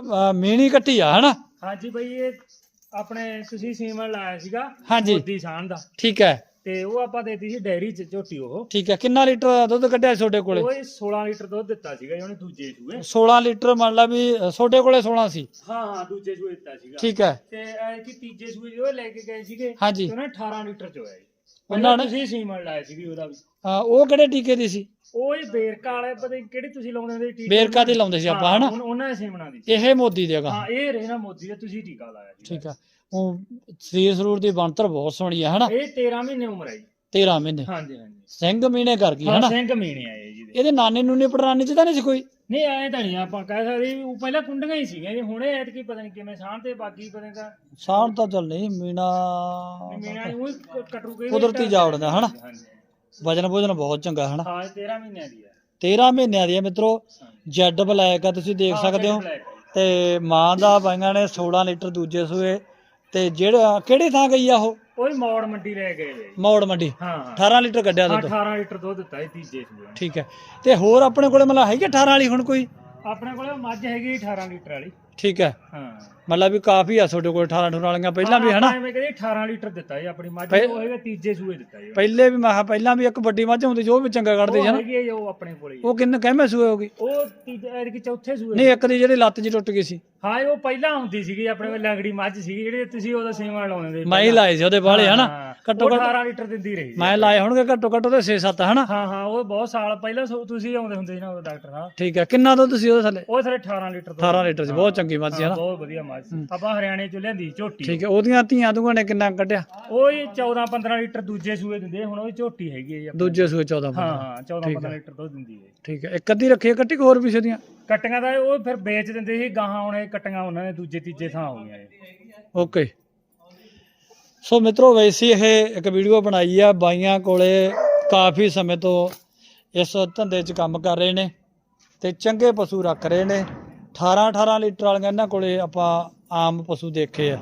ਅ, ਮੀਣੀ ਕੱਟੀ ਆ ਹਨਾ? ਹਾਂਜੀ ਬਈ ਇਹ ਆਪਣੇ ਤੁਸੀਂ ਸੀਮਨ ਲਾਇਆ ਸੀਗਾ ਹਾਂਜੀ। ਮੋਦੀ ਸਾਨ ਦਾ। ਠੀਕ ਹੈ। ਤੇ ਉਹ ਆਪਾਂ ਦੇਤੀ ਸੀ ਡੈਰੀ ਚ ਝੋਟੀ ਉਹ। ਠੀਕ ਹੈ ਕਿੰਨਾ ਲੀਟਰ ਦੁੱਧ ਕੱਢਿਆ ਸੀ ਤੁਹਾਡੇ ਕੋਲੇ? ਉਹ ਇਹ 16 ਲੀਟਰ ਦੁੱਧ ਦਿੱਤਾ ਸੀਗਾ ਜੀ ਉਹਨੇ ਦੂਜੇ ਸੂਏ 16 ਲੀਟਰ ਮੰਨ ਲਾ ਵੀ ਅ, ਤੁਹਾਡੇ ਕੋਲੇ 16 ਸੀ। ਹਾਂ ਹਾਂ ਦੂਜੇ ਸੂਏ ਦਿੱਤਾ ਸੀਗਾ। ਠੀਕ ਹੈ। ਤੇ ਇਹ ਕਿ ਤੀਜੇ ਸੂਏ ਉਹ ਲੈ ਕੇ ਗਏ ਸੀਗੇ ਹਾਂਜੀ। ਤੇ ਉਹਨੇ 18 ਲੀਟਰ ਚ ਹੋਇਆ ਜੀ। ਉਹਨਾਂ ਨੇ- ਤੁਸੀਂ ਸੀਮਨ ਲਾਇਆ ਸੀਗੀ ਉਹਦਾ ਵੀ। ਅ, ਉਹ ਕਿਹੜੇ ਟੀਕੇ ਦੀ ਸੀ? ਉਹ ਇਹ ਬੇਰਕਾ ਵਾਲੇ ਪਤਾ ਕਿਹੜੀ ਤੁਸੀਂ ਲਾਉਂਦੇ ਹੁੰਦੇ ਸੀ ਟੀਕੇ? ਬੇਰਕਾ ਦੀ ਲਾਉਂਦੇ ਸੀ ਆਪਾਂ ਹਾਂ, ਹਨਾ? ਉਨ- ਉਹਨਾਂ ਦੇ ਸੀਮਨਾਂ ਦੀ। ਇਹ ਮੋਦੀ ਦੇਗਾ ਹਾਂ ਇਹ ਰਹਿਣਾ ਮੋਦੀ ਦਾ ਤੁਸੀਂ ਟੀਕਾ ਲਾਇਆ ਜੀ ਠੀਕ ਹੈ ਉਹ ਸਰੀਰ ਸਰੂਰ ਦੀ ਬਣਤਰ ਬਹੁਤ ਸੋਹਣੀ ਹੈ ਹਨਾ? ਇਹ 13 ਮਹੀਨੇ ਉਮਰ ਹੈ ਜੀ। 13 ਮਹੀਨੇ। ਹਾਂਜੀ ਹਾਂਜੀ। ਸਿੰਘ ਮਹੀਨੇ ਕਰ ਗਈ ਹਾਂ ਹਨਾ? ਸਿੰਘ ਮਹੀਨੇ ਆਏ ਜੀ ਦੇ। ਇਹਦੇ ਨਾਨੇ ਨੂੰ ਨੇ ਪੜਾਨੀ ਚ ਤਾਂ ਨਹੀਂ ਸੀ ਕੋਈ? ਨਹੀਂ ਐ ਤਾਂ ਨਹੀਂ ਆਪਾਂ ਕਹਿ ਸਕਦੇ ਵੀ ਉਹ ਪਹਿਲਾਂ ਕੁੰਡੀਆਂ ਹੀ ਸੀਗੀਆਂ ਜੀ ਹੁਣੇ ਐਤਕੀ ਪਤਾ ਨਹੀਂ ਕਿਵੇਂ ਸਾਹ ਤੇ ਬਾਕੀ ਪਤਾ ਨਹੀਂ ਤਾਂ ਚੱਲ ਨਹੀਂ ਮੀਨਾ ਮੀਨਾ ਉਹ ਕਟਰੂ ਕੇ ਕੁਦਰਤੀ ਜਾ ਉੜਦਾ ਹਨਾ? ਹਾਂਜੀ ਵਜਨ ਭੋਜਨ ਬਹੁਤ ਚੰਗਾ ਹਨਾ? ਹਾਂ ਇਹ 13 ਮਹੀਨਿਆਂ ਦੀ ਹੈ 13 ਮਹੀਨਿਆਂ ਦੀ ਹੈ ਮਿੱਤਰੋ ਜੈਡ ਬਲੈਕ ਆ ਤੁਸੀਂ ਦੇਖ ਸਕਦੇ ਹੋ। ਤੇ ਮਾਂ ਦਾ ਬਾਈਆਂ ਨੇ 16 ਲੀਟਰ ਦੂਜੇ ਸੂਏ ਤੇ ਜਿਹੜਾ ਕਿਹੜੀ ਥਾਂ ਗਈ ਆ ਉਹ? ਉਹ ਹੀ ਮੌੜ ਮੰਡੀ ਲੈ ਗਏ ਵੇ ਮੌੜ ਮੰਡੀ? ਹਾਂ। ਹਾਂ 18 ਲੀਟਰ ਕੱਢਿਆ ਹਾਂ, ਦੁੱਧ? 18 ਲੀਟਰ ਦੁੱਧ ਦਿੱਤਾ ਇਹ ਤੀਜੇ ਸੂਏ ਠੀਕ ਹੈ। ਤੇ ਹੋਰ ਆਪਣੇ ਕੋਲੇ ਮਤਲਬ ਹੈਗੀ 18 ਵਾਲੀ ਹੁਣ ਕੋਈ? ਆਪਣੇ ਕੋਲੇ ਮੱਝ ਹੈਗੀ 18 ਲੀਟਰ ਵਾਲੀ। ਠੀਕ ਹੈ। ਹਾਂ। ਮਤਲਬ ਵੀ ਕਾਫੀ ਆ ਤੁਹਾਡੇ ਕੋਲ 18 18 ਵਾਲੀਆਂ ਪਹਿਲਾਂ ਵੀ ਹਨਾ? ਐਵੇਂ ਕਹਿੰਦੇ 18 ਲੀਟਰ ਦਿੱਤਾ ਜੀ ਆਪਣੀ ਮੱਝ ਨੂੰ ਉਹ ਹੈਗਾ ਤੀਜੇ ਸੂਏ ਦਿੱਤਾ ਜੀ। ਪਹਿਲੇ ਵੀ ਮੈਂ ਕਿਹਾ ਪਹਿਲਾਂ ਵੀ ਇੱਕ ਵੱਡੀ ਮੱਝ ਹੁੰਦੀ ਜੋ ਵੀ ਚੰਗਾ ਕੱਢਦੀ ਸੀ ਉਹ ਨਾ ਹੈਗੀ ਹੈ ਜੀ ਉਹ ਆਪਣੇ ਕੋਲੇ ਹੀ। ਉਹ ਕਿੰਨੇ ਕਹਿਮੇ ਸੂਏ ਹੋ ਗਈ ਉਹ ਤੀਜੇ ਐਤਕੀ ਚੌਥੇ ਸੂਏ ਨਹੀਂ ਇੱਕ ਦੀ ਜਿਹੜੀ ਲੱਤ ਜੀ ਟੁੱਟ ਗਈ ਸੀ। ਹਾਂ ਇਹ ਉਹ ਪਹਿਲਾਂ ਹੁੰਦੀ ਸੀਗੀ ਆਪਣੇ ਕੋਲ ਲੰਗੜੀ ਮੱਝ ਸੀਗੀ ਜਿਹੜੀ ਤੁਸੀਂ ਉਹਦਾ ਸੇਵਾ ਲਾਉਂਦੇ ਮੈਂ ਹੀ ਲਾਏ ਸੀ ਉਹਦੇ ਬਾਲੇ ਹਨਾ? ਹਾਂ, ਘੱਟੋ ਉਹ ਘੱਟ 18 ਲੀਟਰ ਦਿੰਦੀ ਰਹੀ ਮੈਂ ਲਾਏ ਹੋਣਗੇ ਘੱਟੋ ਘੱਟ ਉਹਦੇ 6-7 ਹਨਾ? ਹਾਂ ਹਾਂ ਉਹ ਬਹੁਤ ਸਾਲ ਪਹਿਲਾਂ ਸੋ- ਤੁਸੀਂ ਆਉਂਦੇ ਹੁੰਦੇ ਸੀ ਨਾ ਉਹ ਡਾਕਟਰ ਨਾਲ ਠੀਕ ਹੈ ਕਿੰਨਾ ਦੁੱਧ ਸੀ ਉਹਦੇ ਥੱਲੇ? ਉਹ ਸਾਰੇ 18 ਲੀਟਰ ਦੁੱਧ। 18 ਲੀਟਰ ਸੀ ਬਹੁਤ ਚੰਗੀ ਮੱਝ ਸੀ ਹਾਂ, ਹਨਾ? ਬਹੁਤ ਵਧੀਆ ਮੱਝ ਸੀ ਆਪਾਂ ਹਰਿਆਣੇ ਚ ਲਿਆਂਦੀ ਝੋਟੀ। ਠੀਕ ਹੈ ਉਹਦੀਆਂ ਧੀਆਂ ਦੂਆਂ ਨੇ ਕਿੰਨਾ ਕੱਢਿਆ? ਉਹ ਹੀ 14 15 ਲੀਟਰ ਦੂਜੇ ਸੂਏ ਦਿੰਦੇ ਹੁਣ ਉਹ ਝੋਟੀ ਹੈਗੀ ਹੈ ਜੀ ਆਪਣੀ। ਦੂਜੇ ਸੂਏ 14 ਹਾਂ ਪੰਦਰਾਂ। ਹਾਂ। 14 15 ਲੀਟਰ ਦੁੱਧ ਦਿੰਦੀ ਹੈ। ਠੀਕ ਹੈ ਇੱਕ ਅੱਧੀ ਰੱਖੀ ਹੈ ਕੱਟੀ ਕਿ ਹੋਰ ਵੀ ਸੀਆਂ ਕੱਟੀਆਂ ਦਾ ਉਹ ਫਿਰ ਵੇਚ ਦਿੰਦੇ ਸੀ ਗਾਹਾਂ ਹੁਣ ਇਹ ਕੱਟੀਆਂ ਉਹਨਾਂ ਨੇ ਦੂਜੇ ਤੀਜੇ ਥਾਂ ਹੋ ਗਈਆਂ ਇਹ। ਓਕੇ। ਸੋ ਮਿੱਤਰੋ ਵੈਸੇ ਇਹ ਇੱਕ ਵੀਡੀਓ ਬਣਾਈ ਆ ਬਾਈਆਂ ਕੋਲੇ ਕਾਫੀ ਸਮੇਂ ਤੋਂ ਇਸ ਧੰਦੇ 'ਚ ਕੰਮ ਕਰ ਰਹੇ ਨੇ ਤੇ ਚੰਗੇ ਪਸ਼ੂ ਰੱਖ ਰਹੇ ਨੇ। 18 18 ਲੀਟਰ ਵਾਲੀਆਂ ਇਹਨਾਂ ਕੋਲੇ ਆਪਾਂ ਆਮ ਪਸ਼ੂ ਦੇਖੇ ਆ।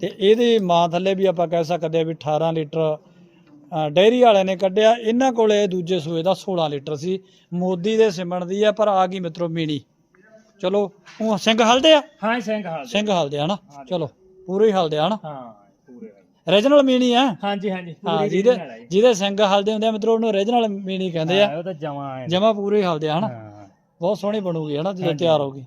ਤੇ ਇਹਦੀ ਮਾਂ ਥੱਲੇ ਵੀ ਆਪਾਂ ਕਹਿ ਸਕਦੇ ਆ ਵੀ 18 ਲੀਟਰ ਅ, ਡੇਅਰੀ ਵਾਲਿਆਂ ਨੇ ਕੱਢਿਆ। ਇਹਨਾਂ ਕੋਲੇ ਦੂਜੇ ਸੂਏ ਦਾ 16 ਲੀਟਰ ਸੀ। ਮੋਦੀ ਦੇ ਸਿਮਣ ਦੀ ਆ ਪਰ ਆ ਗਈ ਮਿੱਤਰੋ ਮੀਣੀ। ਚਲੋ ਉਹ ਸਿੰਘ ਹਲਦੇ ਆ? ਹਾਂ ਸਿੰਘ ਹਾਲ ਦੇ। ਸਿੰਘ ਹਲਦੇ ਆ ਹਨਾ? ਚਲੋ ਪੂਰੇ ਹੀ ਹਲਦੇ ਆ ਹਨਾ? ਹਾਂ ਪੂਰੇ ਰੀਜਨਲ ਮੀਣੀ ਆ? ਹਾਂਜੀ ਹਾਂਜੀ ਪੂਰੀ ਜਿਹਦੇ। ਜਿਹਦੇ ਸਿੰਘ ਹਲਦੇ ਹੁੰਦੇ ਆ ਮਿੱਤਰੋ ਉਹਨੂੰ ਰੀਜਨਲ ਮੀਣੀ ਕਹਿੰਦੇ ਆ। ਹਾਂ, ਉਹ ਤਾਂ ਜਮਾ ਪੂਰੇ ਹਲਦੇ ਆ ਹਨਾ? ਬਹੁਤ ਸੋਹਣੀ ਬਣੂਗੀ ਹਨਾ ਜਦੋਂ ਤਿਆਰ ਹੋਊਗੀ